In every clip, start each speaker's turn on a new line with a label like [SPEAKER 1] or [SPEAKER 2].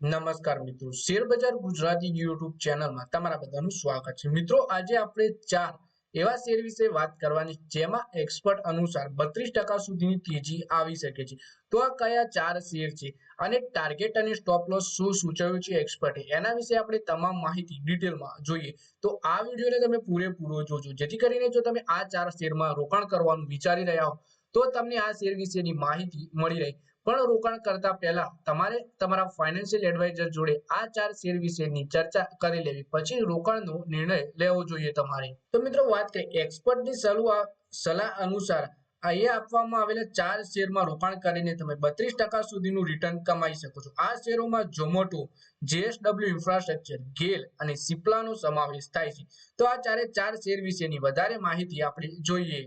[SPEAKER 1] નમસ્કાર મિત્રો. શેર બજાર ગુજરાતી યુટ્યુબ ચેનલમાં તમારા બધાનું સ્વાગત છે. મિત્રો, આજે આપણે ચાર એવા શેર વિશે વાત કરવાની જેમાં એક્સપર્ટ અનુસાર બત્રીસ ટકા સુધીની તેજી આવી શકે છે. તો આ કયા ચાર શેર છે અને ટાર્ગેટ અને સ્ટોપ લોસ શું સૂચવ્યું છે એક્સપર્ટે? એના વિશે આપણે તમામ માહિતી ડિટેલમાં જોઈએ. તો આ વિડીયોને તમે પૂરેપૂરો જોજો. જેથી કરીને જો તમે આ ચાર શેરમાં રોકાણ કરવાનું વિચારી રહ્યા હો, તો તમને આ શેર વિશેની માહિતી મળી રહે. પણ રોકાણ કરતા પહેલા તમારે તમારા ફાઇનાન્શિયલ એડવાઇઝર જોડે આ ચાર શેર વિશેની ચર્ચા કરી લેવી. પછી રોકાણનો નિર્ણય લેવો જોઈએ તમારે. તો મિત્રો વાત કરીએ એક્સપર્ટની સલાહ સલાહ અનુસાર અહીંયા આપવામાં આવેલા ચાર શેરમાં રોકાણ કરીને તમે બત્રીસ ટકા સુધીનું રિટર્ન કમાઈ શકો છો. આ શેરોમાં ઝોમેટો જેએસડબલ્યુ ઇન્ફ્રાસ્ટ્રક્ચર ગેલ અને સિપ્લાનો સમાવેશ થાય છે. તો આ ચારે ચાર શેર વિશેની વધારે માહિતી આપણે જોઈએ.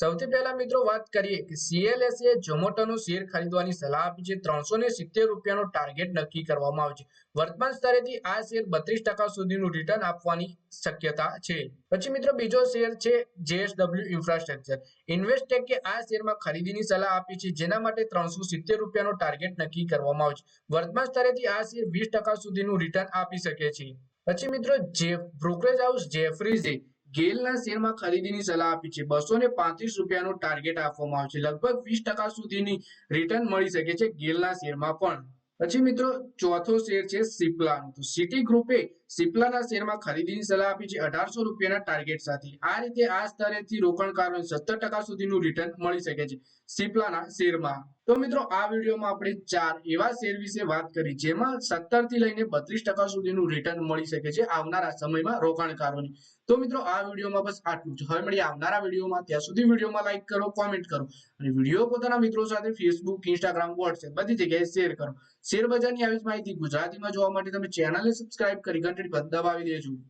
[SPEAKER 1] સૌથી પહેલા મિત્રો વાત કરીએ કે સીએલએસએ ઝોમેટોનો શેર ખરીદવાની સલાહ આપી છે. ત્રણસો ને સિત્તેર રૂપિયાનો ટાર્ગેટ નક્કી કરવામાં આવ્યો છે. વર્તમાન સ્તરેથી આ શેર બત્રીસ ટકા સુધીનું રિટર્ન આપવાની શક્યતા છે. પછી મિત્રો બીજો શેર છે જેએસડબલ્યુ ઇન્ફ્રાસ્ટ્રક્ચર ઇન્વેસ્ટેકે આ શેરમાં ખરીદીની સલાહ આપી છે. જેના માટે ત્રણસો સિત્તેર રૂપિયાનો ટાર્ગેટ નક્કી કરવામાં આવ્યો છે. વર્તમાન સ્તરેથી આ શેર વીસ ટકા સુધીનું રિટર્ન આપી શકે છે. પછી મિત્રો જે બ્રોકરેજ હાઉસ જેફરીઝે ગેલના શેરમાં ખરીદીની સલાહ આપી છે. બસો ને પાંત્રીસ રૂપિયાનું ટાર્ગેટ આપવામાં આવે છે. લગભગ વીસ ટકા સુધીની રિટર્ન મળી શકે છે ગેલના શેરમાં પણ. પછી મિત્રો, ચોથો શેર છે સિપ્લાનો. તો સિટી ગ્રુપે સિપ્લાના શેરમાં ખરીદીની સલાહ આપી છે અઢારસો રૂપિયાના ટાર્ગેટ સાથે. આ રીતે આ સ્તરેથી રોકાણકારોને સત્તર ટકા સુધીનું રિટર્ન મળી શકે છે સિપ્લાના શેરમાં. તો મિત્રો, આ વિડીયોમાં આપણે ચાર એવા શેર વિશે વાત કરી જેમાં સત્તરથી લઈને બત્રીસ ટકા સુધીનું રિટર્ન મળી શકે છે આવનારા સમયમાં રોકાણકારોને. તો મિત્રો, આ વિડીયોમાં બસ આટલું જ. હવે મળીએ આવનારા વિડીયોમાં. ત્યાં સુધી વિડીયોમાં લાઈક કરો કોમેન્ટ કરો અને વીડિયો પોતાના મિત્રો સાથે ફેસબુક ઇન્સ્ટાગ્રામ વોટ્સએપ બધી જગ્યાએ શેર કરો. શેર બજારની આવી માહિતી ગુજરાતીમાં જોવા માટે તમે ચેનલને સબસ્ક્રાઇબ કરી ઘંટડી પર દબાવી દેજો.